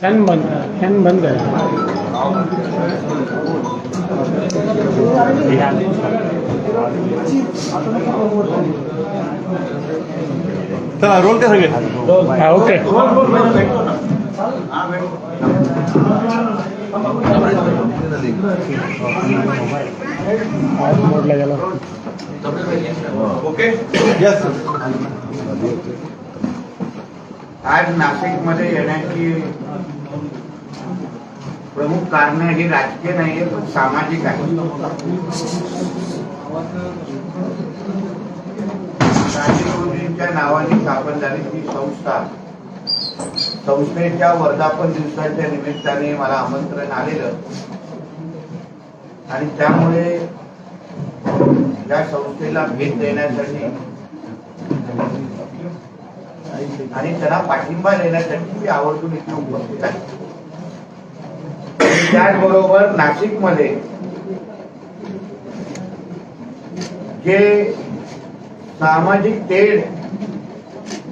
Fan बंद fan बंद करा चला रोल ते सगळे हा ओके मोडला गेला ओके यस आज नाशिकमध्ये येण्याची प्रमुख कारण ही राजकीय नाही पण सामाजिक आहे. राजीवजींच्या नावाने स्थापन झाली ती संस्था. संस्थेच्या वर्धापन दिवसाच्या निमित्ताने मला आमंत्रण आलेलं. आणि त्यामुळे या संस्थेला भेट देण्यासाठी आणि त्यांना पाठिंबा देण्यासाठी मी आवर्जून इथे उपस्थित आहे. त्याचबरोबर नाशिकमध्ये जे सामाजिक तेढ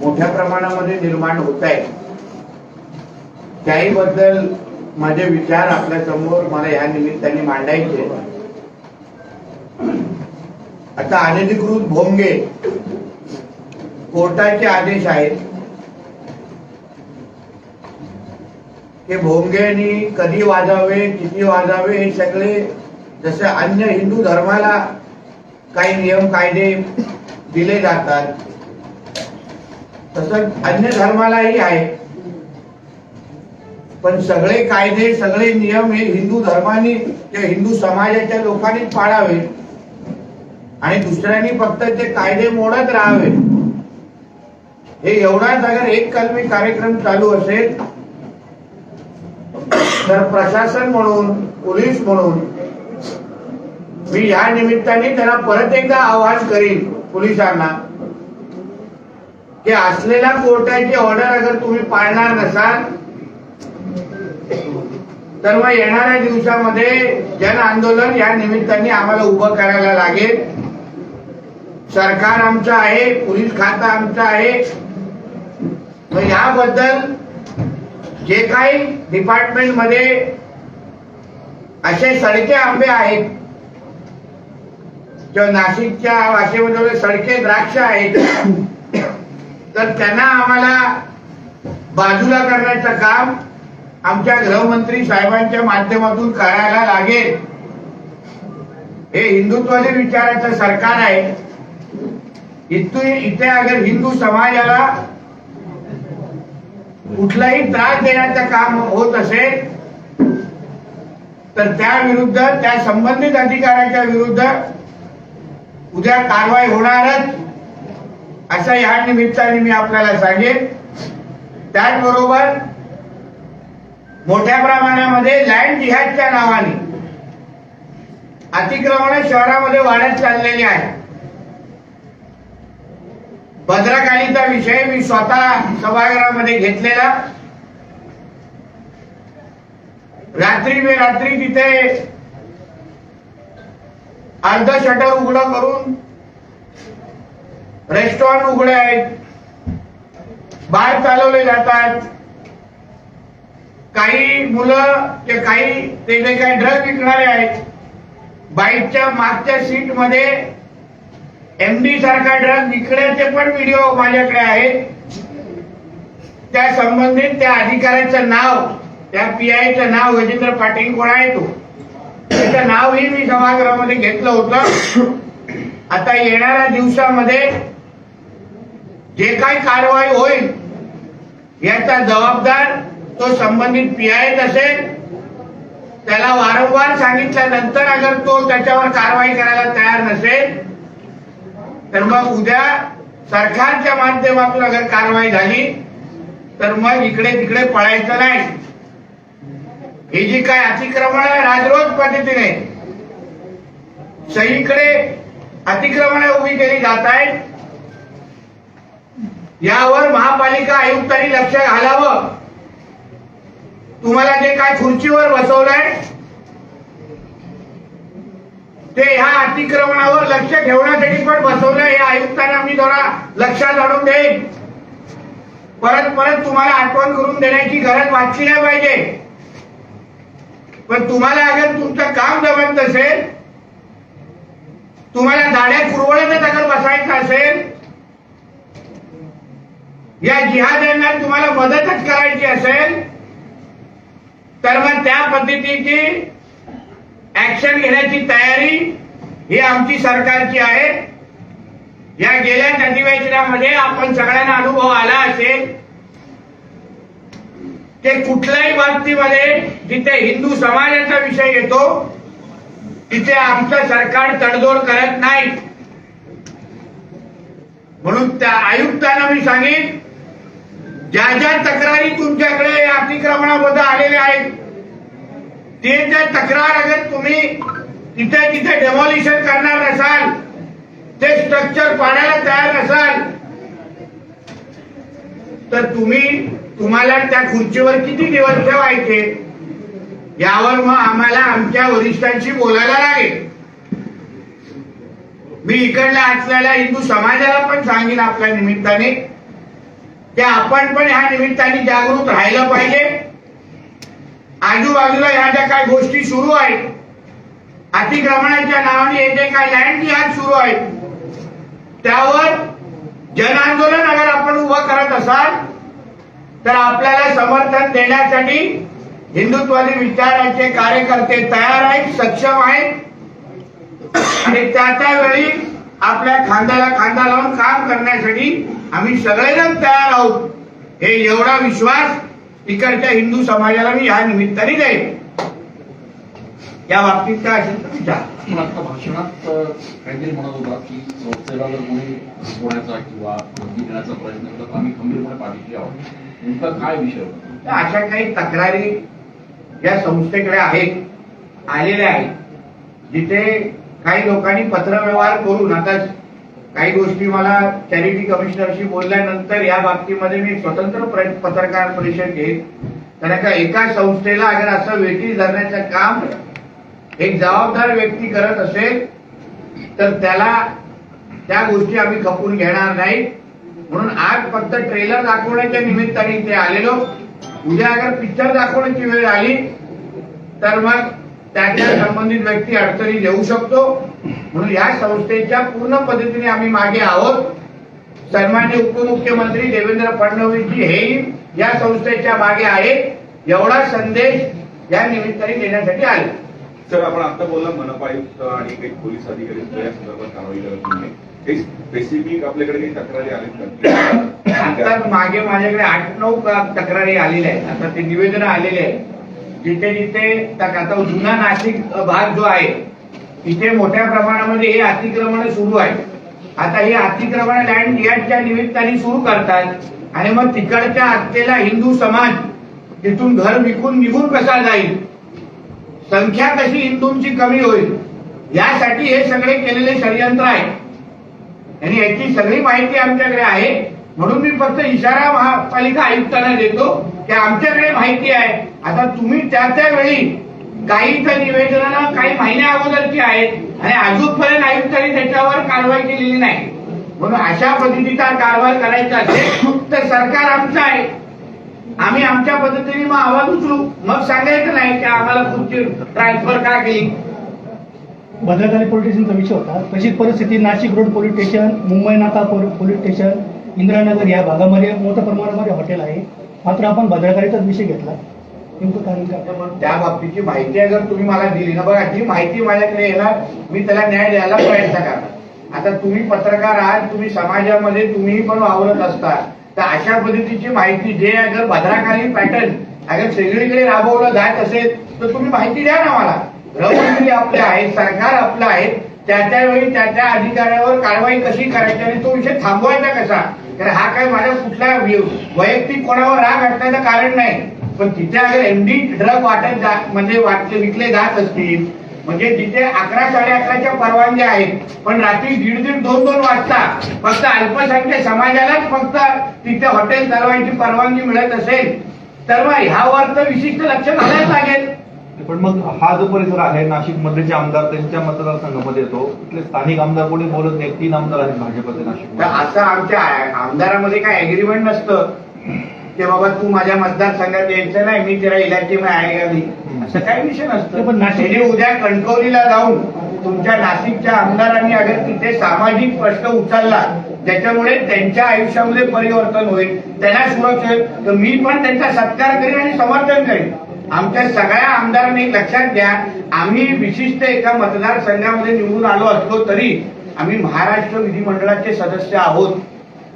मोठ्या प्रमाणामध्ये निर्माण होत आहे त्याही बद्दल माझे विचार आपल्यासमोर मला या निमित्ताने मांडायचे आता अनधिकृत भोंगे कोर्टाचे आदेश आहेत. हे भोंगेनी कधी वाजावे किती वाजावे हे सगळे जसे अन्य हिंदू धर्माला काही नियम कायदे दिले जातात तसं अन्य धर्मालाही आहे पण सगळे कायदे सगळे नियम हे हिंदू धर्माने किंवा हिंदू समाजाच्या लोकांनी पाळावे आणि दुसऱ्यांनी फक्त ते कायदे मोडत राहावे हे एवढाच अगर एक कलमी कार्यक्रम चालू असेल तर प्रशासन म्हणून पोलीस म्हणून मी या निमित्ताने त्यांना परत एकदा आवाहन करीन पोलिसांना की असलेल्या कोर्टाची ऑर्डर अगर तुम्ही पाळणार नसाल तर मग येणाऱ्या दिवसामध्ये जन आंदोलन या निमित्ताने आम्हाला उभं करायला लागेल. सरकार आमचं आहे पोलीस खातं आमचं आहे. मग याबद्दल जे काही डिपार्टमेंटमध्ये असे सडके आंबे आहेत किंवा नाशिकच्या भाषेमध्ये सडके द्राक्ष आहेत तर त्यांना आम्हाला बाजूला करण्याचं काम आमच्या गृहमंत्री साहेबांच्या माध्यमातून करायला लागेल. हे हिंदुत्वादी विचाराचं सरकार आहे. इथे इथे अगर हिंदू समाजाला कुठलाही त्रास देण्याचं काम होत असेल तर त्या विरुद्ध त्या संबंधित अधिकाऱ्याच्या विरुद्ध उद्या कारवाई होणारच असं या निमित्ताने मी आपल्याला सांगेन. त्याचबरोबर मोठ्या प्रमाणामध्ये लँड जिहादच्या नावाने अतिक्रमण शहरामध्ये वाढत चाललेली आहे भद्रकालीचा विषय मी स्वतः सभागृहामध्ये घेतलेला. रात्री बे रात्री तिथे अर्ध शटर उघडं करून रेस्टॉरंट उघडे आहेत. बार चालवले जातात. काही मुलं ते काही ते जे काही ड्रग विकणारे आहेत बाईकच्या मागच्या सीटमध्ये एमडी सारखा ड्रग विकण्याचे पण व्हिडिओ माझ्याकडे आहेत त्या संबंधित त्या अधिकाऱ्याचं नाव त्या पीआयचं नाव गजेंद्र पाटील कोण आहे तो? त्याचं नावही मी सभागृहामध्ये घेतलं होतं. आता येणाऱ्या दिवसामध्ये जे काही कारवाई होईल याचा जबाबदार तो संबंधित पीआयत असेल. त्याला वारंवार सांगितल्यानंतर अगर तो त्याच्यावर कारवाई करायला तयार नसेल तर मग उद्या सरकारच्या माध्यमातून अगर कारवाई झाली तर मग इकडे तिकडे पळायचं नाही. हे जी काय अतिक्रमण आहे राजरोज पद्धतीने सगळीकडे अतिक्रमण उभी केली जात आहेत. यावर महापालिका आयुक्तांनी लक्ष घालावं. तुम्हाला जे काय खुर्चीवर बसवलंय ते ह्या अतिक्रमणावर लक्ष ठेवण्यासाठी पण बसवलंय हे आयुक्तांना मी थोडा लक्षात आणून देईन. परत परत तुम्हाला आठवण करून देण्याची गरज वाटली नाही पाहिजे. पण तुम्हाला अगर तुमचं काम जमत नसेल तुम्हाला गाड्या कुरवड्याच्या अगर बसायचं असेल या जिहाद्यांना तुम्हाला मदतच करायची असेल तर मग त्या पद्धतीची ऍक्शन घेण्याची तयारी ही आमची सरकारची आहे. या गेल्या अधिवेशनामध्ये आपण सगळ्यांना अनुभव आला असेल. ते कुठल्याही बाबतीमध्ये जिथे हिंदू समाजाचा विषय येतो तिथे आमचं सरकार तडजोड करत नाही. म्हणून त्या आयुक्तांना मी सांगेन ज्या ज्या तक्रारी तुमच्याकडे अतिक्रमणाबद्दल आलेल्या आहेत ते जर तक्रार अगर तुम्ही तिथे तिथे डेमॉलिशन करणार नसाल ते स्ट्रक्चर पाडायला तयार नसाल तर तुम्ही तुम्हाला त्या खुर्चीवर किती दिवस ठेवायचे? यावर मग आम्हाला आमच्या वरिष्ठांशी बोलायला लागेल. मी इकडल्या असलेल्या हिंदू समाजाला पण सांगेन आपल्या निमित्ताने की आपण पण ह्या निमित्ताने जागृत राहिलं पाहिजे. आजूबाजूला ह्या ज्या काही गोष्टी सुरू आहेत. अतिक्रमणाच्या नावाने येथे काय काही लँड जिहाद सुरू आहेत. त्यावर जनआंदोलन अगर आपण उभं करत असाल तर आपल्याला समर्थन देण्यासाठी हिंदुत्वादी विचारांचे कार्यकर्ते तयार आहेत सक्षम आहेत. आणि त्या त्यावेळी आपल्या खांद्याला खांदा लावून काम करण्यासाठी आम्ही सगळेजण तयार आहोत. हे एवढा विश्वास इकडच्या हिंदू समाजाला मी या निमित्ताने देईन या बाबतीत काय असेल तर विचार. पण आता भाषणात काहीतरी म्हणत होता की संस्थेला जर कोणी घडवण्याचा किंवा धमकी देण्याचा प्रयत्न केला तर आम्ही खंबीरपणे पाठीशी आहोत. नेमका काय विषय होता? अशा काही तक्रारी या संस्थेकडे आहेत आलेल्या आहेत. जिथे काही लोकांनी पत्रव्यवहार करून आता काही गोष्टी मला चॅरिटी कमिशनरशी बोलल्यानंतर या बाबतीमध्ये मी स्वतंत्र पत्रकार परिषद घेईन. कारण का एका संस्थेला अगर असं वेटी धरण्याचं काम एक जबाबदार व्यक्ती करत असेल तर त्याला त्या गोष्टी आम्ही खपून घेणार नाही. म्हणून आज फक्त ट्रेलर दाखवण्याच्या निमित्ताने इथे आलेलो. उद्या अगर पिक्चर दाखवण्याची वेळ आली तर मग त्याच्या संबंधित व्यक्ती अडचणी देऊ शकतो. म्हणून या संस्थेच्या पूर्ण पद्धतीने आम्ही मागे आहोत. सन्मान्य उपमुख्यमंत्री देवेंद्र फडणवीसजी हेही या संस्थेच्या मागे आहेत. एवढा संदेश या निमित्ताने देण्यासाठी आले. सर आपण आता बोलला मनपा आयुक्त आणि काही पोलीस अधिकारी या संदर्भात कारवाई करत नाही काही स्पेसिफिक आपल्याकडे काही तक्रारी आलेत आता मागे माझ्याकडे आठ नऊ तक्रारी आलेल्या आहेत. आता ते निवेदन आलेले आहेत. जिथे जिथे आता जुना नाशिक भाग जो आहे इथे मोठ्या प्रमाणामध्ये हे अतिक्रमण सुरू आहे. आता हे अतिक्रमण लँड जिहादच्या निमित्ताने सुरू करतात. आणि मग तिकडच्या असलेला हिंदू समाज तिथून घर विकून निघून कसा जाईल? संख्या कशी हिंदूंची कमी होईल? यासाठी हे सगळे केलेले षडयंत्र आहे. आणि याची सगळी माहिती आमच्याकडे आहे. म्हणून मी फक्त इशारा महापालिका आयुक्तांना देतो की आमच्याकडे माहिती आहे. आता तुम्ही त्या त्या वेळी काही निवेदनं काही महिन्या अगोदरची आहेत. आणि अजूनपर्यंत आयुक्तांनी त्याच्यावर कारवाई केलेली नाही. म्हणून अशा पद्धतीचा कारवाई करायचा असेल तर सरकार आमचं आहे. आम्ही आमच्या पद्धतीने मग आवाज उचलू. मग सांगायचं नाही की आम्हाला खुर्ची ट्रान्सफर का केली. भद्रकाली पोलीस स्टेशनचा विषय होता. तशीच परिस्थिती Nashik road police station Mumbai Naka police station Indiranagar या भागामध्ये मोठ्या प्रमाणामध्ये हॉटेल आहे. मात्र आपण भद्रकालीचाच विषय घेतला. नेमकं कारण काय? मग त्या बाबतीची माहिती अगर तुम्ही मला दिली ना बघा जी माहिती माझ्याकडे येणार मी त्याला न्याय द्यायला प्रयत्न करणार. आता तुम्ही पत्रकार आहात तुम्ही समाजामध्ये तुम्ही पण वावरत असता तर अशा पद्धतीची माहिती जे अगर भद्राकालीन पॅटर्न अगर सगळीकडे राबवलं जात असेल तर तुम्ही माहिती द्या ना मला. गृहमंत्री आपले आहेत सरकार आपलं आहे त्या त्यावेळी त्या त्या अधिकाऱ्यावर कारवाई कशी करायची आणि तो विषय थांबवायचा कसा? तर हा काय माझ्या कुठल्या वैयक्तिक कोणावर राग असण्याचं कारण नाही. पण तिथे अगर एमडी ड्रग वाटत जा- म्हणजे वाटले विकले जात असतील म्हणजे तिथे अकरा साडे अकराच्या परवानग्या आहेत पण रात्री दीड दीड दोन दोन वाजता फक्त अल्पसंख्य समाजालाच फक्त तिथे हॉटेल चालवायची परवानगी मिळत असेल तर मग ह्यावर तर विशिष्ट लक्ष घालायला लागेल. पण मग हा जो परिसर आहे नाशिकमध्ये जे आमदार त्यांच्या मतदारसंघामध्ये येतो इथले स्थानिक आमदार कोणी बोलत नाही तीन आमदार आहेत भाजपचे नाशिक असं आमच्या आमदारामध्ये काय अग्रीमेंट नसतं. की बाबा तू माझ्या मतदारसंघात यायचं नाही मी तेरा इलाके में आएगा नाही असं काही विषय नसतं. पण नाशिक- उद्या कणकवलीला जाऊन तुमच्या नाशिकच्या आमदारांनी अगर तिथे सामाजिक प्रश्न उचलला ज्याच्यामुळे त्यांच्या आयुष्यामध्ये परिवर्तन होईल त्यांना सुरक्षा होईल तर मी पण त्यांचा सत्कार करेन आणि समर्थन करेन. आमच्या सगळ्या आमदारांनी लक्षात घ्या आम्ही विशिष्ट एका मतदारसंघामध्ये निवडून आलो असलो तरी आम्ही महाराष्ट्र विधिमंडळाचे सदस्य आहोत.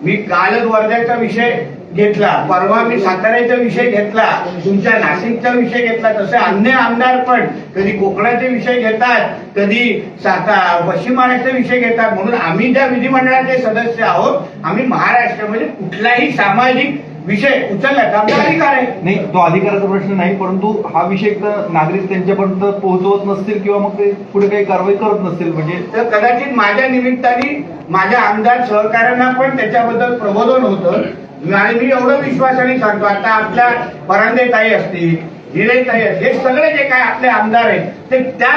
मी कालच वर्ध्याचा विषय घेतला. परवा मी साताऱ्याचा विषय घेतला. तुमच्या नाशिकचा विषय घेतला. तसे अन्य आमदार पण कधी कोकणाचे विषय घेतात कधी साता पश्चिम महाराष्ट्र विषय घेतात. म्हणून आम्ही ज्या विधिमंडळाचे सदस्य आहोत आम्ही महाराष्ट्रामध्ये कुठलाही सामाजिक विषय उचलण्याचा आमचा अधिकार आहे. नाही तो अधिकाराचा प्रश्न नाही परंतु हा विषय नागरिक त्यांच्यापर्यंत पोहोचवत नसतील किंवा मग ते पुढे काही कारवाई करत नसतील म्हणजे तर कदाचित माझ्या निमित्ताने माझ्या आमदार सहकाऱ्यांना पण त्याच्याबद्दल प्रबोधन होतं. आणि मी एवढं विश्वासाने सांगतो. आता आपल्या परांदे ताई असतील हिरे ताई असतील हे सगळे जे काय आपले आमदार आहेत ते त्या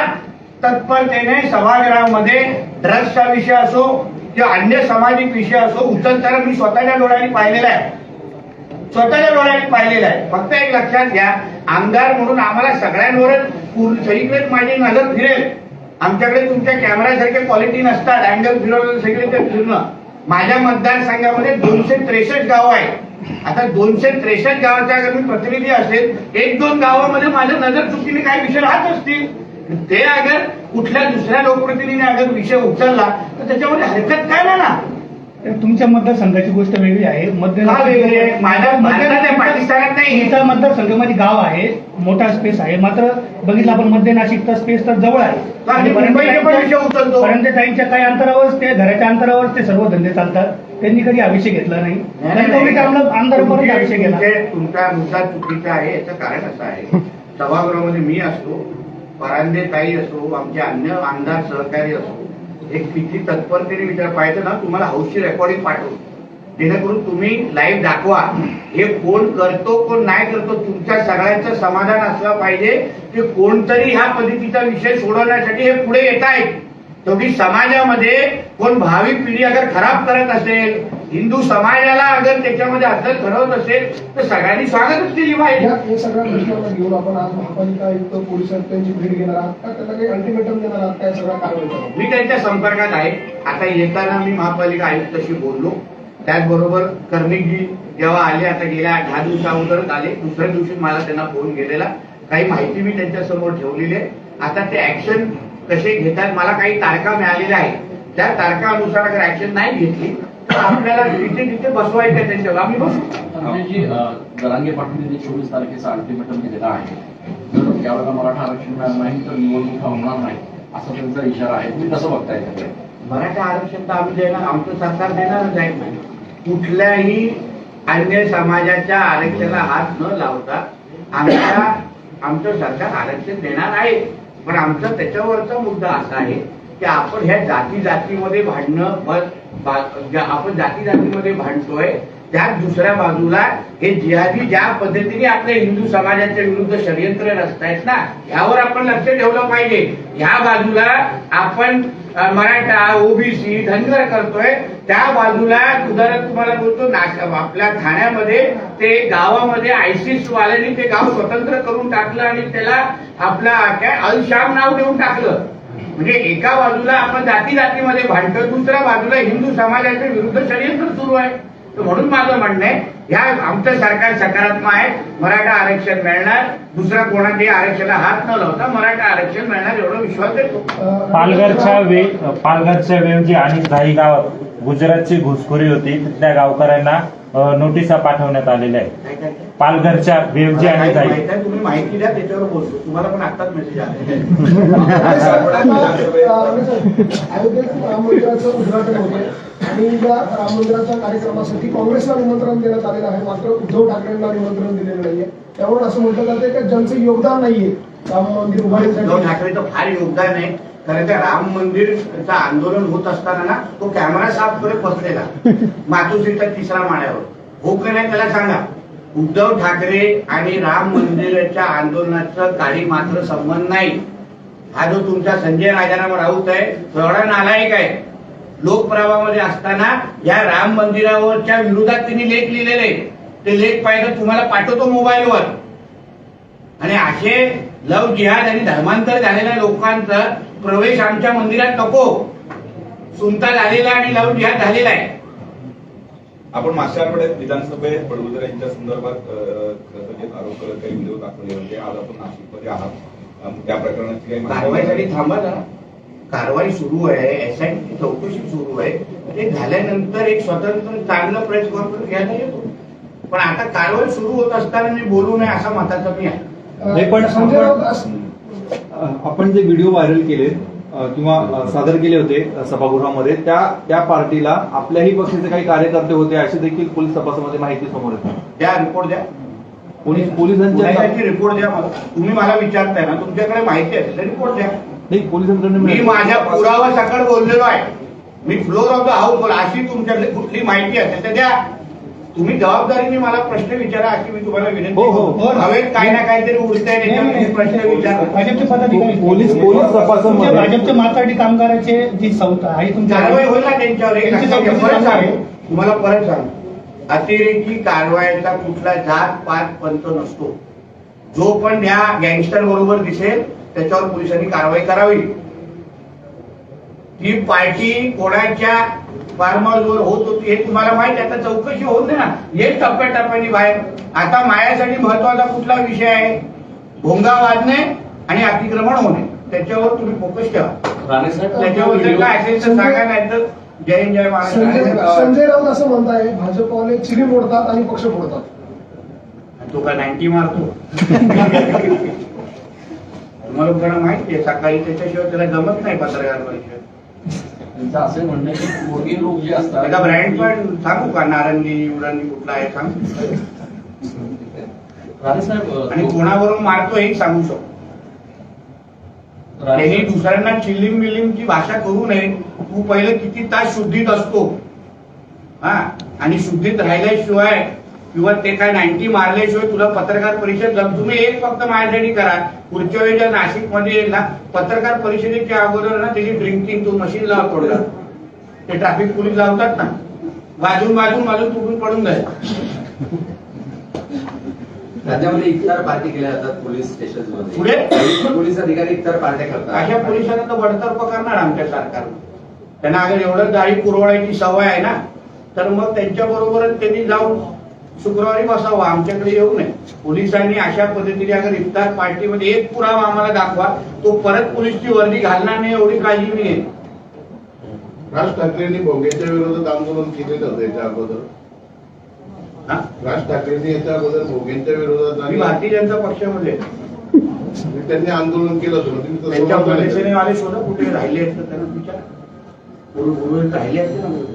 तत्परतेने सभागृहामध्ये ड्रग्सचा विषय असो किंवा अन्य सामाजिक विषय असो उचलताना मी स्वतःच्या डोळ्यांनी पाहिलेला आहे. स्वतःच्या डोळ्यांनी पाहिलेलं आहे. फक्त एक लक्षात घ्या आमदार म्हणून आम्हाला सगळ्यांवरच पूर्ण माझी नजर फिरेल. आमच्याकडे तुमच्या कॅमेऱ्यासारखे क्वालिटी नसतात अँगल फिरवलं सगळीकडे फिरणं. माझ्या मतदारसंघामध्ये दोनशे त्रेसष्ट गावं आहेत. आता दोनशे त्रेसष्ट गावाच्या अगर मी प्रतिनिधी असेल एक दोन गावामध्ये माझ्या नजर चुकीने काही विषय राहत असतील. ते अगर कुठल्या दुसऱ्या लोकप्रतिनिधीने अगर विषय उचलला तर त्याच्यामध्ये हरकत काय ना तुमच्या मतदारसंघाची गोष्ट वेगळी आहे. मध्य पाकिस्तानात नाही. तुमच्या मतदारसंघामध्ये गाव आहे मोठा स्पेस आहे. मात्र बघितलं आपण मध्य नाशिकचा स्पेस तर जवळ आहे. ताईंच्या काही अंतरावर ते घराच्या अंतरावर ते सर्व धंदे चालतात. त्यांनी कधी विषय घेतला नाही. आमदार गेला तुमचे- तुमचा मुद्दा चुकीचा आहे याचं कारण असं आहे. सभागृहामध्ये मी असतो परांदे ताई असो आमचे अन्य आमदार सहकारी असो एक किती तत्परतेने विचार पाहिजे ना तुम्हाला हौशी रेकॉर्डिंग पाठवतो. जेणेकरून तुम्ही लाईव्ह दाखवा. हे कोण करतो कोण नाही करतो तुमच्या सगळ्यांचं समाधान असलं पाहिजे की कोणतरी ह्या पद्धतीचा विषय सोडवण्यासाठी हे पुढे येत आहेत शेवटी समाजामध्ये कोण भावी पिढी अगर खराब करत असेल हिंदू समाजाला अगर त्याच्यामध्ये अद्दल घडवत असेल तर सगळ्यांनी स्वागतच केली पाहिजे. या सगळ्या प्रश्नांना घेऊन आपण आज महापालिका आयुक्त पोलीस आयुक्तांची भेट घेणार आहात. का त्यांना काही अल्टिमेटम देणार आहात? काय सगळ्या कारवाई करणार मी त्यांच्या संपर्कात आहे. आता येताना मी महापालिका आयुक्ताशी बोललो. त्याचबरोबर कर्णिकजी जेव्हा आले आता गेल्या दहा दिवसा अगोदरच आले. दुसऱ्या दिवशी मला त्यांना फोन गेलेला काही माहिती मी त्यांच्यासमोर ठेवलेली आहे. आता ते ऍक्शन कसे घेतात मला काही तारखा मिळालेल्या आहेत. त्या तारखानुसार अगर ऍक्शन नाही घेतली आपल्याला तिथे तिथे बसवायचं आहे त्यांच्यावर. आम्ही बसू. जी गरांगे पाटील जे चोवीस तारखेचा अल्टिमेटम दिलेला आहे. जर यावेळेला मराठा आरक्षण मिळालं नाही तर निवडणुका होणार नाही असा त्यांचा इशारा आहे. तुम्ही कसं बघताय? मराठा आरक्षण तर आम्ही देणार आमचं सरकार देणारच आहे. कुठल्याही अन्य समाजाच्या आरक्षणाला हात न लावता आमच्या आमचं सरकार आरक्षण देणार आहे. पण आमचा त्याच्यावरचा मुद्दा असा आहे की आपण ह्या जाती जातीमध्ये भांडणं बस आपण जाती जातीमध्ये भांडतोय त्या दुसऱ्या बाजूला हे जिहादी ज्या पद्धतीने आपल्या हिंदू समाजाच्या विरुद्ध षडयंत्र रचतायत ना यावर आपण लक्ष ठेवलं पाहिजे. ह्या बाजूला आपण मराठा ओबीसी धनगर करतोय त्या बाजूला उदाहरण तुम्हाला बोलतो आपल्या ठाण्यामध्ये ते गावामध्ये आयसिस वाल्यांनी ते गाव स्वतंत्र करून टाकलं आणि त्याला आपला काय अलशाम नाव देऊन टाकलं. म्हणजे एका बाजूला आपण जाती जातीमध्ये भांडतो दुसऱ्या बाजूला हिंदू समाजाच्या विरुद्ध षडयंत्र सुरू आहे. तर म्हणून माझं म्हणणं आहे ह्या आमचं सरकार सकारात्मक आहे मराठा आरक्षण मिळणार दुसऱ्या कोणाच्याही आरक्षणाला हात न लावता मराठा आरक्षण मिळणार एवढा विश्वास देतो. पालघरच्या वे पालघरच्या वेवजी आणि जाई गावात गुजरातची घुसखोरी होती तिथल्या गावकऱ्यांना नोटिसा पाठवण्यात आलेल्या आहेत. पालघरच्या माहिती आहे, तुम्ही माहिती द्या त्याच्यावर बोलतो. तुम्हाला पण आत्ताच मेसेज राम मंदिराचं उद्घाटन होते आणि या राम मंदिराच्या कार्यक्रमासाठी काँग्रेसला निमंत्रण देण्यात आलेलं आहे मात्र उद्धव ठाकरेंना निमंत्रण दिलेलं नाहीये त्यावरून असं म्हटलं जाते की ज्यांचं योगदान नाहीये राम मंदिर उद्धव उभारण्यासाठी ठाकरेचं फार योगदान आहे. कारण त्या राम मंदिरचं आंदोलन होत असताना ना तो कॅमेरा साफ करत बसलेला. मातोश्रीच्या तिसऱ्या माळ्यावर. हो की नाही त्याला सांगा. उद्धव ठाकरे आणि राम मंदिराच्या आंदोलनाचं काही मात्र संबंध नाही. हा जो तुमचा संजय राजाराम राऊत आहे तो नालायक आहे. लोकप्रवाहामध्ये असताना या राम मंदिरावरच्या विरोधात त्यांनी लेख लिहिलेले. ते लेख पाहिजे तुम्हाला पाठवतो मोबाईलवर. आणि असे लव जिहाद आणि धर्मांतर झालेल्या लोकांचा प्रवेश आमच्या मंदिरात नको. सुनता झालेला आणि लव जिहाद झालेला आहे. आपण मागच्या आठवड्यात विधानसभेत बडगुजर यांच्या संदर्भात जे आरोप करत काही व्हिडिओ दाखवले होते. आज आपण नाशिकमध्ये आहात. त्या प्रकरणाची काही कारवाईसाठी थांबा जरा. कारवाई सुरू आहे. एसआयटी चौकशी सुरू आहे. ते झाल्यानंतर एक स्वतंत्र चांगलं प्रेस कॉन्फरन्स घ्यायला येतो. पण आता कारवाई सुरू होत असताना मी बोलू नये असा मताचा मी आहे. पण आपण- जे व्हिडिओ व्हायरल केले किंवा सादर केले होते सभागृहामध्ये. त्या त्या पार्टीला आपल्याही पक्षाचे काही कार्यकर्ते होते अशी देखील पोलीस तपासामध्ये माहिती समोर येते. द्या रिपोर्ट द्या. पोलीस पोलिसांच्या गुन्ह्याची रिपोर्ट द्या. मला तुम्ही मला विचारताय ना तुमच्याकडे माहिती असेल तर रिपोर्ट द्या. नाही पोलिसांकडून मी माझ्या पुरावा सकट बोललेलो आहे. मी फ्लोर ऑफ द हाऊस बोल अशी तुमच्याकडे कुठली माहिती असेल तर द्या. तुम्ही जबाबदारीने मला प्रश्न विचारा अशी मी तुम्हाला विनंती हो, हो. करतो. हवेत काही ना काहीतरी उडतंय नाही, त्याच्यावर नाही, तुम्ही प्रश्न विचारा. भाजपचे पदाधिकारी पोलीस पोलीस तुमच्या तपासामध्ये भाजपच्या माथाडी कामगाराचे जी संस्था आहे तुमच्या कारवाई होईल ना त्यांच्यावर? एक त्यांची. चौकशी परत चालू आहे. सांगतो तुम्हाला परत सांगतो अतिरेकी कारवाईचा कुठला जात पात पंत नसतो. जो पण या गँगस्टर बरोबर दिसेल त्याच्यावर पोलिसांनी कारवाई करावी. ती पार्टी कोणाच्या फार्म वर होत होती हे तुम्हाला माहिती आहे. आता चौकशी होत नाही ना. येईल टप्प्याटप्प्याने बाहेर. आता मायासाठी महत्त्वाचा कुठला विषय आहे? भोंगा वाजणे आणि अतिक्रमण होणे. त्याच्यावर तुम्ही फोकस ठेवा. राणे साहेब त्याच्यावर जर काय असेल तर सांगा नाही तर जय हिंद जय महाराष्ट्र. संजय संजय राऊत असं म्हणताय भाजपवाले चिरी मोडतात आणि पक्ष फोडतात. तो काय नाईन्टी मारतो? तुम्हाला लोकांना माहिती आहे? सकाळी त्याच्याशिवाय त्याला जमत नाही पत्रकार परिषद. त्यांचं असे म्हणणं की लोक जे असतात त्याचा ब्रँड पण सांगू का? नारंगी उरंगी कुठला आहे सांगू. राणे साहेब आणि कोणावरून मारतो हे सांगू शकतो. त्यांनी दुसऱ्यांना चिलिम बिलिमची भाषा करू नये. तू पहिले किती तास शुद्धीत असतो. हा? आणि शुद्धीत राहिल्याशिवाय किंवा ते काय नाईन्टी मारल्याशिवाय तुला पत्रकार परिषद तुम्ही एक फक्त माझ्यासाठी करा. पुढच्या वेळी ज्या नाशिकमध्ये येईल ना पत्रकार परिषदेच्या अगोदर ना त्याची ड्रिंकिंग तू मशीन लाव थोडं ते ट्रॅफिक पोलीस लावतात ना. वाजून वाजून वाजून तुटून पडून जाईल. राज्यामध्ये इफ्तार पार्टी केल्या जातात पोलीस स्टेशनमध्ये पुढे? पोलीस अधिकारी इफ्तार पार्ट्या करतात. अशा पोलिसांना तर बडतर्फ करणार आमच्या सरकारनं त्यांना अगर एवढं दाढी पुरवण्याची सवय आहे ना तर मग त्यांच्या बरोबरच त्यांनी जाऊन शुक्रवारी बसावं आमच्याकडे येऊ नये. पोलिसांनी अशा पद्धतीने अगर इफ्तार पार्टीमध्ये एक पुरावा आम्हाला दाखवा. तो परत पोलीसची वर्दी घालणार नाही एवढी काळजी मी आहे राज ठाकरेंनी भोंगेच्या विरोधात आंदोलन केलेलं होतं याच्या अगोदर. हा? राज ठाकरेंनी याच्या अगोदर भोंगेंच्या विरोधात मी आणि भारतीय जनता पक्षामध्ये. त्यांनी आंदोलन केलं होतं. त्यांच्या वाले शोधा कुठे राहिले आहेत तर त्यांना विचार. राहिले आहेत ना.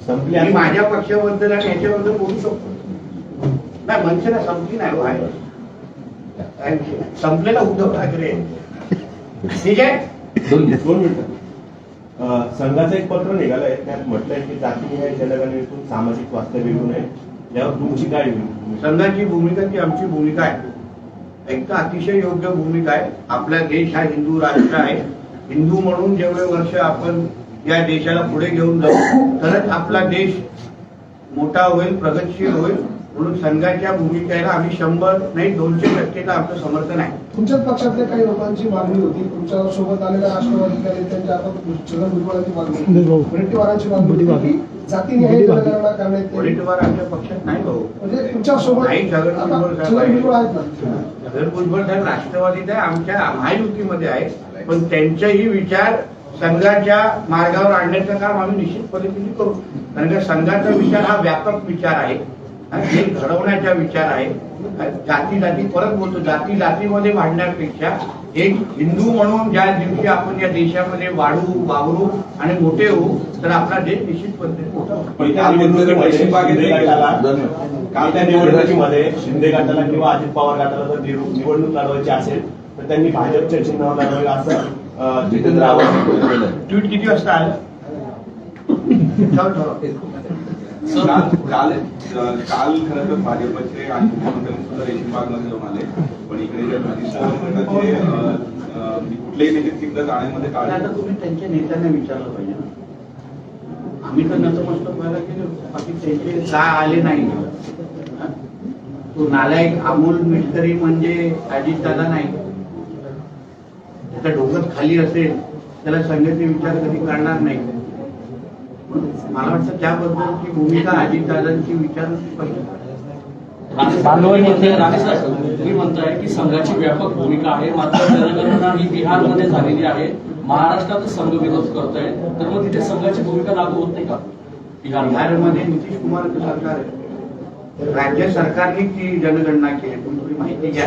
बोलू. मी माझ्या पक्षाबद्दल आणि याच्याबद्दल बोलू शकतो. नाही मनसेला संपली नाही हो, आहे. संपलेला उद्धव ठाकरे. आहे. ठीक आहे दोन मिनिटं. संघाचं एक पत्र निघालंय. त्यात म्हटलंय की जातीय जनगणनेतून सामाजिक वास्तव्य येऊ नये. यावर तुमची काय? संघाची भूमिका ती आमची भूमिका आहे. एक तर अतिशय योग्य भूमिका आहे. आपला देश हा हिंदू राष्ट्र आहे. हिंदू म्हणून जेवढे वर्ष आपण या देशाला पुढे घेऊन जाऊ. तरच आपला देश मोठा होईल प्रगतशील होईल. म्हणून संघाच्या भूमिकेला आम्ही शंभर नाही दोनशे टक्केचं आमचं समर्थन आहे. तुमच्याच पक्षातल्या काही लोकांची मागणी होती. तुमच्यासोबत आलेल्या राष्ट्रवादीतल्या नेत्यांच्या आता छगन भुजबळांची मागणी वडेट्टीवारांची मागणी होती. की जातीनिहाय जनगणना करण्यात. वडीलवार आमच्या पक्षात नाही भाऊ. म्हणजे तुमच्यासोबत नाही, छगन भुजबळ आहेत. ना? छगन भुजबळ साहेब राष्ट्रवादीत आहे आमच्या महायुतीमध्ये आहे पण त्यांचेही विचार संघाच्या मार्गावर आणण्याचं काम आम्ही निश्चित पद्धतीने करू. कारण का संघाचा विचार हा व्यापक विचार आहे. हा देश घडवण्याचा विचार आहे जाती जाती परत बोलतो. जाती जातीमध्ये भांडण्यापेक्षा एक हिंदू म्हणून ज्या दिवशी आपण या देशामध्ये वाढू वावरू आणि मोठे होऊ तर आपला देश निश्चित पद्धतीने शिंदे गटाला काल त्या निवडणुकीमध्ये शिंदे गटाला किंवा अजित पवार गटाला जर निवड- निवडणूक लढवायची असेल तर त्यांनी भाजपच्या चिन्हावर लढवावे असं जितेंद्र आव्हाड ट्विट किती वाजता आलं ठरव, ठरव. काल काल खरं तर भाजपचे आणि मुख्यमंत्री सुद्धा रेशीमबागमध्ये जाऊन आले. पण इकडे जे भाजप गटाचे अ, अ, कुठलेही नेते तिकडे जाण्यामध्ये काळ आता तुम्ही त्यांच्या नेत्यांना विचारलं पाहिजे ना. आम्ही तर नतमस्तक व्हायला गेलो. बाकी त्यांचे का आले नाही. तो नालायक अमोल मिटकरी म्हणजे अजितदादा नाही त्याचं डोकं खाली असेल त्याला संघाचे विचार कधी करणार नाही. मला वाटतं त्याबद्दलची भूमिका अजितदादांची विचार मालवण येथे- तुम्ही म्हणताय की संघाची व्यापक भूमिका आहे मात्र जनगणना ही बिहारमध्ये झालेली आहे. महाराष्ट्रात संघ विरोध करतोय. तर मग तिथे संघाची भूमिका लागू होत नाही का? बिहार बिहारमध्ये नितीश कुमारचं सरकार आहे. राज्य सरकारने ती जनगणना केली तुम्ही माहिती घ्या.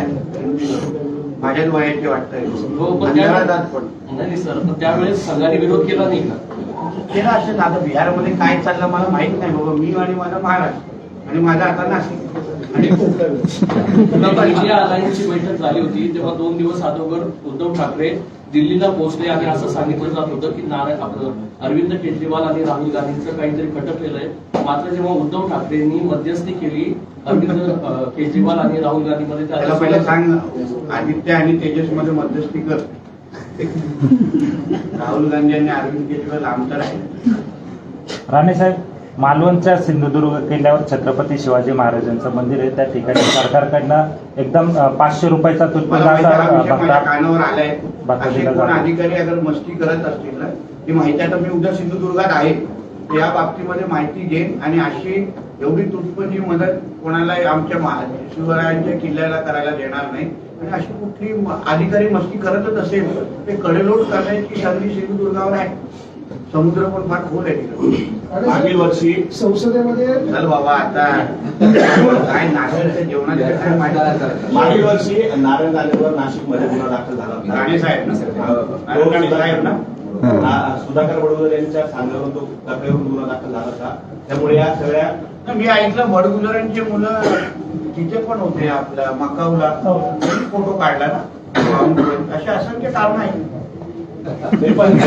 माझ्याच वयाचे वाटतंय. हो, पण नाही सर पण त्यावेळेस संघाने विरोध केला नाही का? केलं असेल आता बिहारमध्ये काय चाललं मला माहीत नाही बाबा. मी आणि माझा महाराष्ट्र. आणि माझा आता नाशिक आणि इंडिया अलायन्सची बैठक झाली होती तेव्हा दोन दिवस अगोदर उद्धव ठाकरे दिल्लीला पोहोचले आणि असं सांगितलं जात होतं की नारायण आपलं अरविंद केजरीवाल आणि राहुल गांधींचं काहीतरी खटकलेलं आहे. मात्र जेव्हा उद्धव ठाकरेंनी मध्यस्थी केली अरविंद केजरीवाल आणि राहुल गांधीमध्ये त्याला पहिलं सांग आदित्य आणि तेजसमध्ये मध्यस्थी कर. राहुल गांधी आणि अरविंद केजरीवाल अंतर आहे राणे साहेब. मालवणच्या सिंधुदुर्ग किल्ल्यावर छत्रपती शिवाजी महाराजांचं मंदिर आहे. त्या ठिकाणी सरकारकडनं एकदम पाचशे रुपयाचा. अधिकारी अगर मस्ती करत असतील ना ती माहिती आता मी उद्या सिंधुदुर्गात आहे. या बाबतीमध्ये माहिती घेईन आणि अशी एवढी तुटपुंजी मदत कोणाला आमच्या शिवरायांच्या किल्ल्याला करायला देणार नाही. आणि अशी कुठली अधिकारी मस्ती करतच असेल ते कडेलोट करण्याची संधी सिंधुदुर्गावर आहे. समुद्र पण फार खोल आहे तिकडे मागील वर्षी संसदेमध्ये चल बाबा आता काय नागरिकच्या जेवणाचे काय माहिती? मागील वर्षी नारायण राणेवर नाशिकमध्ये गुन्हा दाखल झाला होता. राणे साहेब ना? साहेब ना- सुधाकर बडोदर यांच्या सांगण्यावरून तो तक्रारीवरून गुन्हा दाखल झाला होता. त्यामुळे या सगळ्या मी ऐकलं बडगुजरांची मुलं तिथे पण होते आपल्या मकाऊला. त्यांनी फोटो काढला ना? असे असंख्य कारण आहेत ते पण